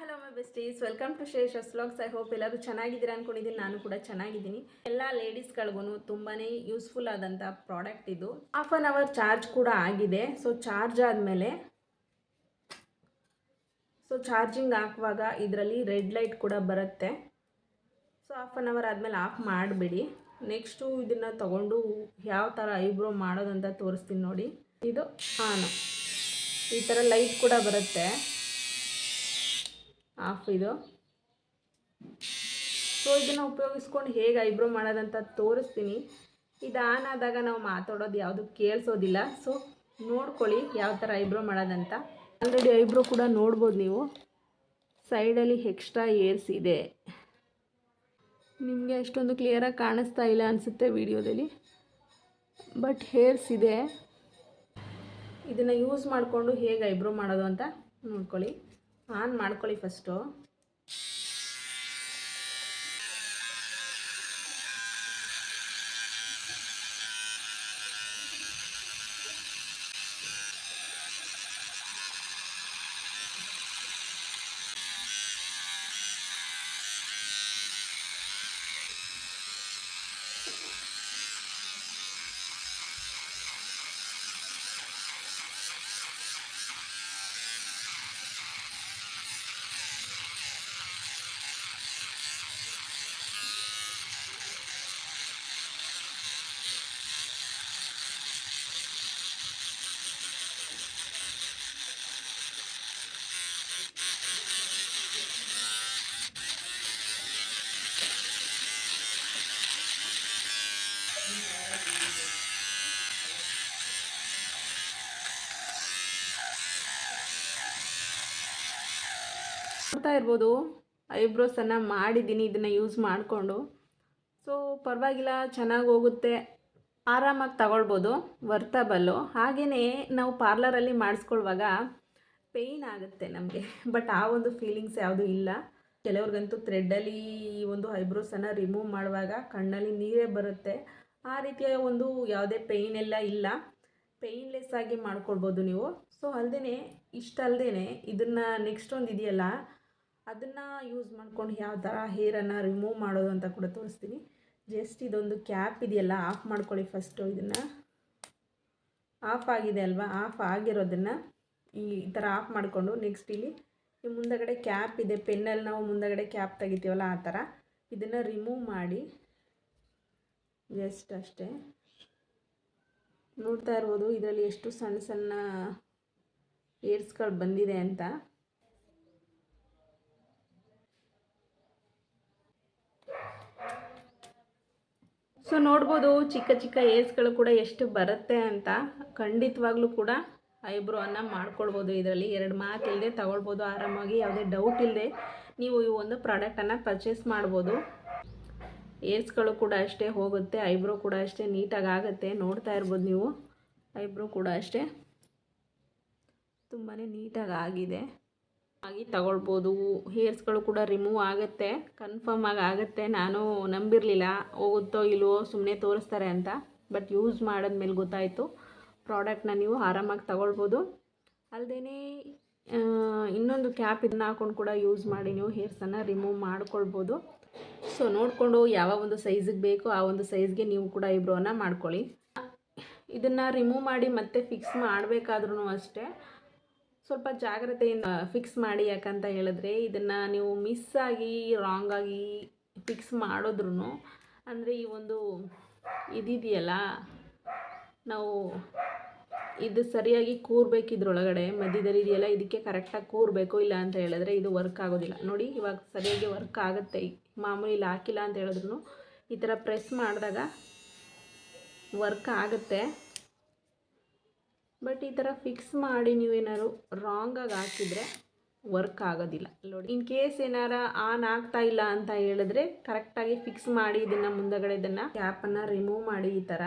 Hello my besties welcome to Shesha's vlogs I hope ಎಲ್ಲರೂ ಚೆನ್ನಾಗಿದ್ದೀರಾ ಅನ್ಕೊಂಡಿದ್ದೀನಿ. ನಾನು ಕೂಡ ಚೆನ್ನಾಗಿದ್ದೀನಿ. ಎಲ್ಲ ಲೇಡೀಸ್ಗಳಿಗೂ ತುಂಬಾ ಯೂಸ್ಫುಲ್ ಆದಂಥ ಪ್ರಾಡಕ್ಟ್ ಇದು. ಹಾಫ್ ಆನ್ ಅವರ್ ಚಾರ್ಜ್ ಕೂಡ ಆಗಿದೆ. ಸೊ ಚಾರ್ಜ್ ಆದಮೇಲೆ ಸೊ ಚಾರ್ಜಿಂಗ್ ಹಾಕುವಾಗ ಇದರಲ್ಲಿ ರೆಡ್ ಲೈಟ್ ಕೂಡ ಬರುತ್ತೆ. ಸೊ ಹಾಫ್ ಆನ್ ಅವರ್ ಆದಮೇಲೆ ಆಫ್ ಮಾಡಿಬಿಡಿ. ನೆಕ್ಸ್ಟು ಇದನ್ನು ತಗೊಂಡು ಯಾವ ಥರ ಐಬ್ರೋ ಮಾಡೋದಂತ ತೋರಿಸ್ತೀನಿ ನೋಡಿ. ಇದು ಆನ್. ಈ ಥರ ಲೈಟ್ ಕೂಡ ಬರುತ್ತೆ. ಆಫ್ ಇದು. ಸೊ ಇದನ್ನು ಉಪಯೋಗಿಸ್ಕೊಂಡು ಹೇಗೆ ಐಬ್ರೋ ಮಾಡೋದಂತ ತೋರಿಸ್ತೀನಿ. ಇದು ಆನ್ ಆದಾಗ ನಾವು ಮಾತಾಡೋದು ಯಾವುದು ಕೇಳಿಸೋದಿಲ್ಲ. ಸೊ ನೋಡ್ಕೊಳ್ಳಿ ಯಾವ ಥರ ಐಬ್ರೋ ಮಾಡೋದಂತ. ಆಲ್ರೆಡಿ ಐಬ್ರೋ ಕೂಡ ನೋಡ್ಬೋದು ನೀವು. ಸೈಡಲ್ಲಿ ಎಕ್ಸ್ಟ್ರಾ ಏರ್ಸ್ ಇದೆ ನಿಮಗೆ ಅಷ್ಟೊಂದು ಕ್ಲಿಯರಾಗಿ ಕಾಣಿಸ್ತಾ ಇಲ್ಲ ಅನಿಸುತ್ತೆ ವಿಡಿಯೋದಲ್ಲಿ. ಬಟ್ ಹೇರ್ಸ್ ಇದೆ ಇದನ್ನು ಯೂಸ್ ಮಾಡಿಕೊಂಡು ಹೇಗೆ ಐಬ್ರೋ ಮಾಡೋದು ಅಂತ ನೋಡ್ಕೊಳ್ಳಿ. ಆನ್ ಮಾಡ್ಕೊಳ್ಳಿ ಫಸ್ಟು ನೋಡ್ತಾ ಇರ್ಬೋದು. ಐಬ್ರೋಸನ್ನು ಮಾಡಿದ್ದೀನಿ, ಇದನ್ನು ಯೂಸ್ ಮಾಡಿಕೊಂಡು. ಸೊ ಪರವಾಗಿಲ್ಲ, ಚೆನ್ನಾಗಿ ಹೋಗುತ್ತೆ. ಆರಾಮಾಗಿ ತಗೊಳ್ಬೋದು ವರ್ತಬಲ್ಲು ಹಾಗೆಯೇ ನಾವು ಪಾರ್ಲರಲ್ಲಿ ಮಾಡಿಸ್ಕೊಳ್ಳುವಾಗ ಪೇಯ್ನ್ ಆಗುತ್ತೆ ನಮಗೆ. ಬಟ್ ಆ ಒಂದು ಫೀಲಿಂಗ್ಸ್ ಯಾವುದೂ ಇಲ್ಲ. ಕೆಲವ್ರಿಗಂತೂ ಥ್ರೆಡ್ಡಲ್ಲಿ ಈ ಒಂದು ಐಬ್ರೋಸನ್ನು ರಿಮೂವ್ ಮಾಡುವಾಗ ಕಣ್ಣಲ್ಲಿ ನೀರೇ ಬರುತ್ತೆ. ಆ ರೀತಿಯ ಒಂದು ಯಾವುದೇ ಪೇಯ್ನ್ ಎಲ್ಲ ಇಲ್ಲ. ಪೇಯ್ನ್ಲೆಸ್ ಆಗಿ ಮಾಡ್ಕೊಳ್ಬೋದು ನೀವು. ಸೊ ಅಲ್ಲದೇ ಇಷ್ಟಲ್ಲದೇ ಇದನ್ನು ನೆಕ್ಸ್ಟ್ ಒಂದು ಇದೆಯಲ್ಲ ಅದನ್ನು ಯೂಸ್ ಮಾಡ್ಕೊಂಡು ಯಾವ ಥರ ಹೇರನ್ನು ರಿಮೂವ್ ಮಾಡೋದು ಅಂತ ಕೂಡ ತೋರಿಸ್ತೀನಿ. ಜಸ್ಟ್ ಇದೊಂದು ಕ್ಯಾಪ್ ಇದೆಯಲ್ಲ ಆಫ್ ಮಾಡ್ಕೊಳ್ಳಿ ಫಸ್ಟು ಇದನ್ನು. ಆಫ್ ಆಗಿದೆ ಅಲ್ವಾ? ಆಫ್ ಆಗಿರೋದನ್ನು ಈ ಥರ ಆಫ್ ಮಾಡಿಕೊಂಡು ನೆಕ್ಸ್ಟ್ ಇಲ್ಲಿ ಈ ಮುಂದಗಡೆ ಕ್ಯಾಪ್ ಇದೆ ಪೆನ್ನಲ್ಲಿ ನಾವು ಮುಂದಗಡೆ ಕ್ಯಾಪ್ ತೆಗಿತೀವಲ್ಲ ಆ ಥರ ಇದನ್ನು ರಿಮೂವ್ ಮಾಡಿ ಜಸ್ಟ್ ಅಷ್ಟೇ. ನೋಡ್ತಾ ಇರ್ಬೋದು, ಇದರಲ್ಲಿ ಎಷ್ಟು ಸಣ್ಣ ಸಣ್ಣ ಏರ್ಸ್ಗಳು ಬಂದಿದೆ ಅಂತ. ಸೊ ನೋಡ್ಬೋದು ಚಿಕ್ಕ ಚಿಕ್ಕ ಏರ್ಸ್ಗಳು ಕೂಡ ಎಷ್ಟು ಬರುತ್ತೆ ಅಂತ ಖಂಡಿತವಾಗ್ಲೂ ಕೂಡ ಐಬ್ರೋವನ್ನು ಮಾಡ್ಕೊಳ್ಬೋದು ಇದರಲ್ಲಿ. ಎರಡು ಮಾತಿಲ್ಲದೆ ತಗೊಳ್ಬೋದು. ಆರಾಮಾಗಿ ಯಾವುದೇ ಡೌಟ್ ಇಲ್ಲದೆ ನೀವು ಈ ಒಂದು ಪ್ರಾಡಕ್ಟನ್ನು ಪರ್ಚೇಸ್ ಮಾಡ್ಬೋದು. ಏರ್ಸ್ಗಳು ಕೂಡ ಅಷ್ಟೇ ಹೋಗುತ್ತೆ. ಐಬ್ರೋ ಕೂಡ ಅಷ್ಟೇ ನೀಟಾಗಿ ಆಗುತ್ತೆ. ನೋಡ್ತಾ ಇರ್ಬೋದು ನೀವು. ಐಬ್ರೋ ಕೂಡ ಅಷ್ಟೇ ತುಂಬಾ ನೀಟಾಗಿ ಆಗಿದೆ. ಆಗಿ ತಗೊಳ್ಬೋದು. ಹೇರ್ಸ್ಗಳು ಕೂಡ ರಿಮೂವ್ ಆಗುತ್ತೆ. ಕನ್ಫರ್ಮ್ ಆಗಿ ಆಗುತ್ತೆ. ನಾನು ನಂಬಿರಲಿಲ್ಲ. ಹೋಗುತ್ತೋ ಇಲ್ವೋ ಸುಮ್ಮನೆ ತೋರಿಸ್ತಾರೆ ಅಂತ. ಬಟ್ ಯೂಸ್ ಮಾಡಿದ್ಮೇಲೆ ಗೊತ್ತಾಯಿತು. ಪ್ರಾಡಕ್ಟ್ನ ನೀವು ಆರಾಮಾಗಿ ತಗೊಳ್ಬೋದು. ಅಲ್ಲದೇ ಇನ್ನೊಂದು ಕ್ಯಾಪ್ ಇದನ್ನ ಹಾಕೊಂಡು ಕೂಡ ಯೂಸ್ ಮಾಡಿ ನೀವು ಹೇರ್ಸನ್ನು ರಿಮೂವ್ ಮಾಡ್ಕೊಳ್ಬೋದು. ಸೊ ನೋಡಿಕೊಂಡು ಯಾವ ಒಂದು ಸೈಜಿಗೆ ಬೇಕೋ, ಆ ಒಂದು ಸೈಜ್ಗೆ ನೀವು ಕೂಡ ಇಬ್ರೋನ ಮಾಡ್ಕೊಳ್ಳಿ. ಇದನ್ನು ರಿಮೂವ್ ಮಾಡಿ ಮತ್ತೆ ಫಿಕ್ಸ್ ಮಾಡಬೇಕಾದ್ರೂ ಅಷ್ಟೇ. ಸ್ವಲ್ಪ ಜಾಗ್ರತೆಯಿಂದ ಫಿಕ್ಸ್ ಮಾಡಿ ಯಾಕಂತ ಹೇಳಿದ್ರೆ ಇದನ್ನು ನೀವು ಮಿಸ್ ಆಗಿ ರಾಂಗ್ ಆಗಿ ಫಿಕ್ಸ್ ಮಾಡಿದ್ರು ಅಂದರೆ ಈ ಒಂದು ಇದಿದೆಯಲ್ಲ, ನಾವು ಇದು ಸರಿಯಾಗಿ ಕೂರ್ಬೇಕು ಇದ್ರೊಳಗಡೆ, ಮಧ್ಯದಲ್ಲಿ ಇದೆಯಲ್ಲ, ಇದಕ್ಕೆ ಕರೆಕ್ಟಾಗಿ ಕೂರಬೇಕು ಇಲ್ಲ ಅಂತ ಹೇಳಿದ್ರೆ ಇದು ವರ್ಕ್ ಆಗೋದಿಲ್ಲ. ನೋಡಿ, ಇವಾಗ ಸರಿಯಾಗಿ ವರ್ಕ್ ಆಗುತ್ತೆ. ಮಾಮೂಲಿ ಇಲ್ಲಿ, ಹಾಕಿಲ್ಲ ಅಂತ ಹೇಳಿದ್ರು ಈ ಥರ ಪ್ರೆಸ್ ಮಾಡಿದಾಗ ವರ್ಕ್ ಆಗುತ್ತೆ. ಬಟ್ ಈ ಥರ ಫಿಕ್ಸ್ ಮಾಡಿ ನೀವೇನಾದ್ರು ರಾಂಗಾಗಿ ಹಾಕಿದರೆ ವರ್ಕ್ ಆಗೋದಿಲ್ಲ. ನೋಡಿ ಇನ್ ಕೇಸ್ ಏನಾರ ಆನ್ ಆಗ್ತಾ ಇಲ್ಲ ಅಂತ ಹೇಳಿದ್ರೆ ಕರೆಕ್ಟಾಗಿ ಫಿಕ್ಸ್ ಮಾಡಿ ಇದನ್ನು ಮುಂದಗಡೆ ಇದನ್ನು ಕ್ಯಾಪನ್ನು ರಿಮೂವ್ ಮಾಡಿ ಈ ಥರ.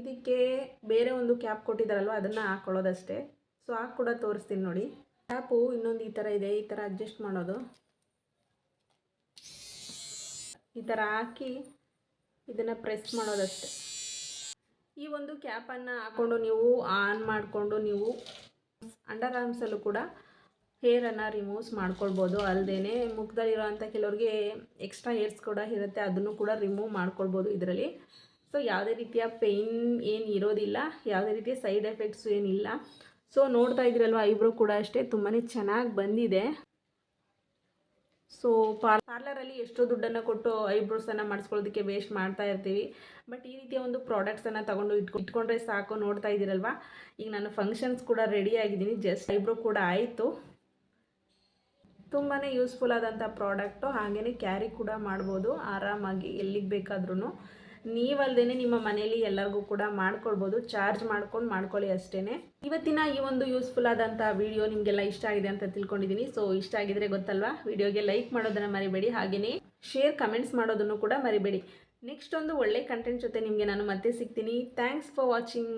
ಇದಕ್ಕೆ ಬೇರೆ ಒಂದು ಕ್ಯಾಪ್ ಕೊಟ್ಟಿದ್ದಾರಲ್ವ ಅದನ್ನು ಹಾಕ್ಕೊಳ್ಳೋದಷ್ಟೇ ಸೊ ಹಾಕಿ ಕೂಡ ತೋರಿಸ್ತೀನಿ ನೋಡಿ. ಕ್ಯಾಪು ಇನ್ನೊಂದು ಈ ಥರ ಇದೆ, ಈ ಥರ ಅಡ್ಜಸ್ಟ್ ಮಾಡೋದು. ಈ ಥರ ಹಾಕಿ ಇದನ್ನು ಪ್ರೆಸ್ ಮಾಡೋದಷ್ಟೇ. ಈ ಒಂದು ಕ್ಯಾಪನ್ನು ಹಾಕ್ಕೊಂಡು ನೀವು ಆನ್ ಮಾಡಿಕೊಂಡು ನೀವು ಅಂಡರ್ ಆರ್ಮ್ಸಲ್ಲೂ ಕೂಡ ಹೇರನ್ನು ರಿಮೂವ್ಸ್ ಮಾಡ್ಕೊಳ್ಬೋದು. ಅಲ್ಲದೇ ಮುಖದಲ್ಲಿರೋವಂಥ ಕೆಲವ್ರಿಗೆ ಎಕ್ಸ್ಟ್ರಾ ಹೇರ್ಸ್ ಕೂಡ ಇರುತ್ತೆ, ಅದನ್ನು ಕೂಡ ರಿಮೂವ್ ಮಾಡ್ಕೊಳ್ಬೋದು ಇದರಲ್ಲಿ. ಸೊ ಯಾವುದೇ ರೀತಿಯ ಪೇಯ್ನ್ ಏನು ಇರೋದಿಲ್ಲ, ಯಾವುದೇ ರೀತಿಯ ಸೈಡ್ ಎಫೆಕ್ಟ್ಸು ಏನಿಲ್ಲ. ಸೊ ನೋಡ್ತಾ ಇದ್ದೀರಲ್ವ ಐಬ್ರೋ ಕೂಡ ಅಷ್ಟೇ ತುಂಬಾ ಚೆನ್ನಾಗಿ ಬಂದಿದೆ. ಸೊ ಪಾರ್ ಪಾರ್ಲರಲ್ಲಿ ಎಷ್ಟೋ ದುಡ್ಡನ್ನು ಕೊಟ್ಟು ಐಬ್ರೋಸನ್ನು ಮಾಡಿಸ್ಕೊಳ್ಳೋದಕ್ಕೆ ವೇಸ್ಟ್ ಮಾಡ್ತಾ ಇರ್ತೀವಿ. ಬಟ್ ಈ ರೀತಿಯ ಒಂದು ಪ್ರಾಡಕ್ಟ್ಸನ್ನು ತೊಗೊಂಡು ಇಟ್ಕೊ ಇಟ್ಕೊಂಡ್ರೆ ಸಾಕು ನೋಡ್ತಾ ಇದ್ದೀರಲ್ವ? ಈಗ ನಾನು ಫಂಕ್ಷನ್ಸ್ ಕೂಡ ರೆಡಿ ಆಗಿದ್ದೀನಿ. ಜಸ್ಟ್ ಐಬ್ರೋ ಕೂಡ ಆಯಿತು. ತುಂಬಾ ಯೂಸ್ಫುಲ್ ಆದಂಥ ಪ್ರಾಡಕ್ಟು ಹಾಗೆಯೇ ಕ್ಯಾರಿ ಕೂಡ ಮಾಡ್ಬೋದು. ಆರಾಮಾಗಿ ಎಲ್ಲಿಗೆ ಬೇಕಾದ್ರೂ ನೀವಲ್ದೇ ನಿಮ್ಮ ಮನೇಲಿ ಎಲ್ಲರಿಗೂ ಕೂಡ ಮಾಡ್ಕೊಳ್ಬೋದು ಚಾರ್ಜ್ ಮಾಡ್ಕೊಂಡು ಮಾಡ್ಕೊಳ್ಳಿ ಅಷ್ಟೇ ಇವತ್ತಿನ ಈ ಒಂದು ಯೂಸ್ಫುಲ್ ಆದಂಥ ವಿಡಿಯೋ ನಿಮಗೆಲ್ಲ ಇಷ್ಟ ಆಗಿದೆ ಅಂತ ತಿಳ್ಕೊಂಡಿದ್ದೀನಿ ಸೊ ಇಷ್ಟ ಆಗಿದ್ರೆ ಗೊತ್ತಲ್ವಾ? ವಿಡಿಯೋಗೆ ಲೈಕ್ ಮಾಡೋದನ್ನು ಮರಿಬೇಡಿ. ಹಾಗೆಯೇ ಶೇರ್ ಕಮೆಂಟ್ಸ್ ಮಾಡೋದನ್ನು ಕೂಡ ಮರಿಬೇಡಿ. ನೆಕ್ಸ್ಟ್ ಒಂದು ಒಳ್ಳೆ ಕಂಟೆಂಟ್ ಜೊತೆ ನಿಮಗೆ ನಾನು ಮತ್ತೆ ಸಿಗ್ತೀನಿ. Thanks for watching